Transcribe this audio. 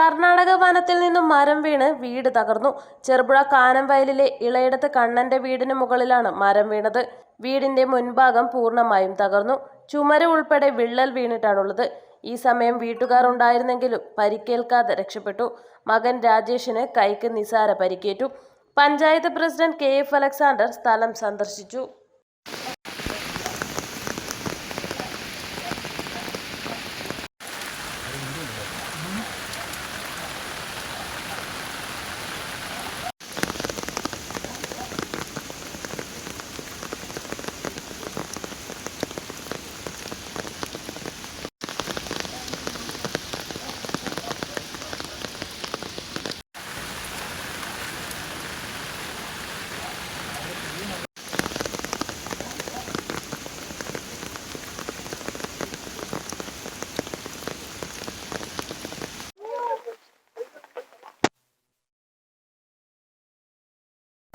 കർണാടക വനത്തിൽ നിന്നും മരം വീണ് വീട് തകർന്നു. ചെറുപുഴ കാനംവയലിലെ ഇളയിടത്ത് കണ്ണന്റെ വീടിന് മുകളിലാണ് മരം വീണത്. വീടിന്റെ മുൻഭാഗം പൂർണമായും തകർന്നു. ചുമര ഉൾപ്പെടെ വിള്ളൽ വീണിട്ടാണുള്ളത്. ഈ സമയം വീട്ടുകാർ ഉണ്ടായിരുന്നെങ്കിലും പരിക്കേൽക്കാതെ രക്ഷപ്പെട്ടു. മകൻ രാജേഷിന് കൈക്ക് നിസാര പരിക്കേറ്റു. Panchayat president K F Alexander സ്ഥലം സന്ദർശിച്ചു.